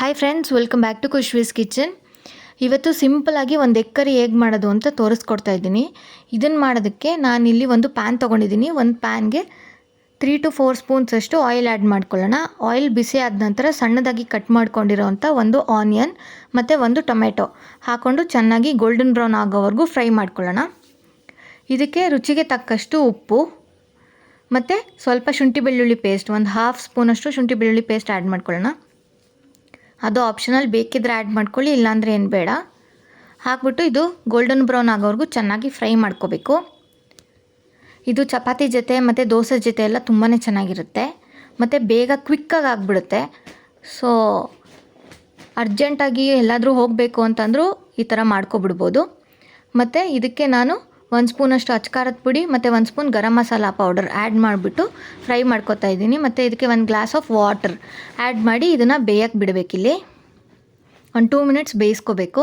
Hi friends welcome back to Khushvi's kitchen ಇವತ್ತು ಸಿಂಪಲಾಗಿ ಒಂದು ಎಕ್ಕರಿ ಹೇಗೆ ಮಾಡೋದು ಅಂತ ತೋರಿಸ್ಕೊಡ್ತಾ ಇದ್ದೀನಿ. ಇದನ್ನು ಮಾಡೋದಕ್ಕೆ ನಾನಿಲ್ಲಿ ಒಂದು ಪ್ಯಾನ್ ತೊಗೊಂಡಿದ್ದೀನಿ. ಒಂದು ಪ್ಯಾನ್ಗೆ ತ್ರೀ ಟು ಫೋರ್ ಸ್ಪೂನ್ಸ್ ಅಷ್ಟು ಆಯಿಲ್ ಆ್ಯಡ್ ಮಾಡ್ಕೊಳ್ಳೋಣ. ಆಯಿಲ್ ಬಿಸಿ ಆದ ನಂತರ ಸಣ್ಣದಾಗಿ ಕಟ್ ಮಾಡ್ಕೊಂಡಿರೋವಂಥ ಒಂದು ಆನಿಯನ್ ಮತ್ತು ಒಂದು ಟೊಮೆಟೊ ಹಾಕ್ಕೊಂಡು ಚೆನ್ನಾಗಿ ಗೋಲ್ಡನ್ ಬ್ರೌನ್ ಆಗೋವರೆಗೂ ಫ್ರೈ ಮಾಡ್ಕೊಳ್ಳೋಣ. ಇದಕ್ಕೆ ರುಚಿಗೆ ತಕ್ಕಷ್ಟು ಉಪ್ಪು ಮತ್ತು ಸ್ವಲ್ಪ ಶುಂಠಿ ಬೆಳ್ಳುಳ್ಳಿ ಪೇಸ್ಟ್ ಒಂದು ಹಾಫ್ ಸ್ಪೂನಷ್ಟು ಶುಂಠಿ ಬೆಳ್ಳುಳ್ಳಿ ಪೇಸ್ಟ್ ಆ್ಯಡ್ ಮಾಡ್ಕೊಳ್ಳೋಣ. ಅದು ಆಪ್ಷನಲ್ ಬೇಕಿದ್ರೆ ಆ್ಯಡ್ ಮಾಡ್ಕೊಳ್ಳಿ, ಇಲ್ಲಾಂದರೆ ಏನು ಬೇಡ. ಹಾಕ್ಬಿಟ್ಟು ಇದು ಗೋಲ್ಡನ್ ಬ್ರೌನ್ ಆಗೋವರೆಗೂ ಚೆನ್ನಾಗಿ ಫ್ರೈ ಮಾಡ್ಕೋಬೇಕು. ಇದು ಚಪಾತಿ ಜೊತೆ ಮತ್ತು ದೋಸೆ ಜೊತೆ ಎಲ್ಲ ತುಂಬಾ ಚೆನ್ನಾಗಿರುತ್ತೆ. ಮತ್ತು ಬೇಗ ಕ್ವಿಕ್ಕಾಗಿ ಆಗಿಬಿಡುತ್ತೆ. ಸೊ ಅರ್ಜೆಂಟಾಗಿ ಎಲ್ಲಾದರೂ ಹೋಗಬೇಕು ಅಂತಂದರೂ ಈ ಥರ ಮಾಡ್ಕೊಬಿಡ್ಬೋದು. ಮತ್ತು ಇದಕ್ಕೆ ನಾನು ಒಂದು ಸ್ಪೂನಷ್ಟು ಅಚ್ಕಾರದ ಪುಡಿ, ಮತ್ತು ಒಂದು spoon garam masala powder add ಮಾಡಿಬಿಟ್ಟು ಫ್ರೈ ಮಾಡ್ಕೊತಾ ಇದ್ದೀನಿ. ಮತ್ತು ಇದಕ್ಕೆ ಒಂದು ಗ್ಲಾಸ್ ಆಫ್ ವಾಟರ್ ಆ್ಯಡ್ ಮಾಡಿ ಇದನ್ನು ಬೇಯಕ್ಕೆ ಬಿಡಬೇಕಿಲ್ಲಿ ಒಂದು ಟೂ ಮಿನಿಟ್ಸ್ ಬೇಯಿಸ್ಕೋಬೇಕು.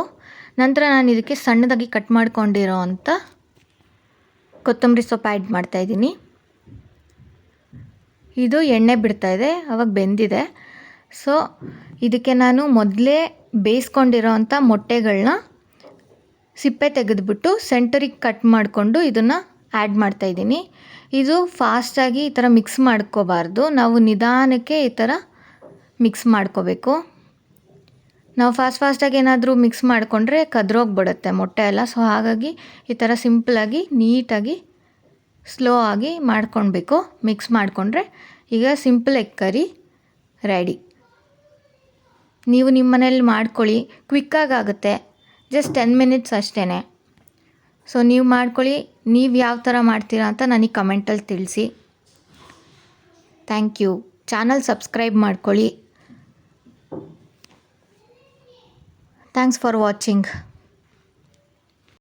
ನಂತರ ನಾನು ಇದಕ್ಕೆ ಸಣ್ಣದಾಗಿ ಕಟ್ ಮಾಡ್ಕೊಂಡಿರೋ ಅಂಥ ಕೊತ್ತಂಬರಿ ಸೊಪ್ಪು ಆ್ಯಡ್ ಮಾಡ್ತಾಯಿದ್ದೀನಿ ಇದು ಎಣ್ಣೆ ಬಿಡ್ತಾ ಇದೆ, ಅವಾಗ ಬೆಂದಿದೆ. ಸೊ ಇದಕ್ಕೆ ನಾನು ಮೊದಲೇ ಬೇಯಿಸ್ಕೊಂಡಿರೋ ಅಂಥ ಮೊಟ್ಟೆಗಳನ್ನ ಸಿಪ್ಪೆ ತೆಗೆದುಬಿಟ್ಟು ಸೆಂಟರಿಗೆ ಕಟ್ ಮಾಡಿಕೊಂಡು ಇದನ್ನು ಆ್ಯಡ್ ಮಾಡ್ತಾಯಿದ್ದೀನಿ ಇದು ಫಾಸ್ಟಾಗಿ ಈ ಥರ ಮಿಕ್ಸ್ ಮಾಡ್ಕೋಬಾರ್ದು. ನಾವು ನಿಧಾನಕ್ಕೆ ಈ ಥರ ಮಿಕ್ಸ್ ಮಾಡ್ಕೋಬೇಕು. ನಾವು ಫಾಸ್ಟ್ ಫಾಸ್ಟಾಗಿ ಏನಾದರೂ ಮಿಕ್ಸ್ ಮಾಡಿಕೊಂಡ್ರೆ ಕದ್ರೋಗ್ಬಿಡುತ್ತೆ ಮೊಟ್ಟೆ ಎಲ್ಲ. ಸೊ ಹಾಗಾಗಿ ಈ ಥರ ಸಿಂಪಲಾಗಿ ನೀಟಾಗಿ ಸ್ಲೋ ಆಗಿ ಮಾಡ್ಕೊಳ್ಬೇಕು. ಮಿಕ್ಸ್ ಮಾಡಿಕೊಂಡ್ರೆ ಈಗ ಸಿಂಪಲ್ ಎಗ್ ಕರಿ ರೆಡಿ ನೀವು ನಿಮ್ಮ ಮನೇಲಿ ಮಾಡ್ಕೊಳ್ಳಿ ಕ್ವಿಕ್ಕಾಗಿ ಆಗುತ್ತೆ. ಜಸ್ಟ್ ಟೆನ್ ಮಿನಿಟ್ಸ್ ಅಷ್ಟೇ ಸೊ ನೀವು ಮಾಡ್ಕೊಳ್ಳಿ. ನೀವು ಯಾವ ಥರ ಮಾಡ್ತೀರಾ ಅಂತ ನನಗೆ ಕಮೆಂಟಲ್ಲಿ ತಿಳಿಸಿ. ಥ್ಯಾಂಕ್ ಯು ಚಾನಲ್ ಸಬ್ಸ್ಕ್ರೈಬ್ ಮಾಡ್ಕೊಳ್ಳಿ. Thanks for watching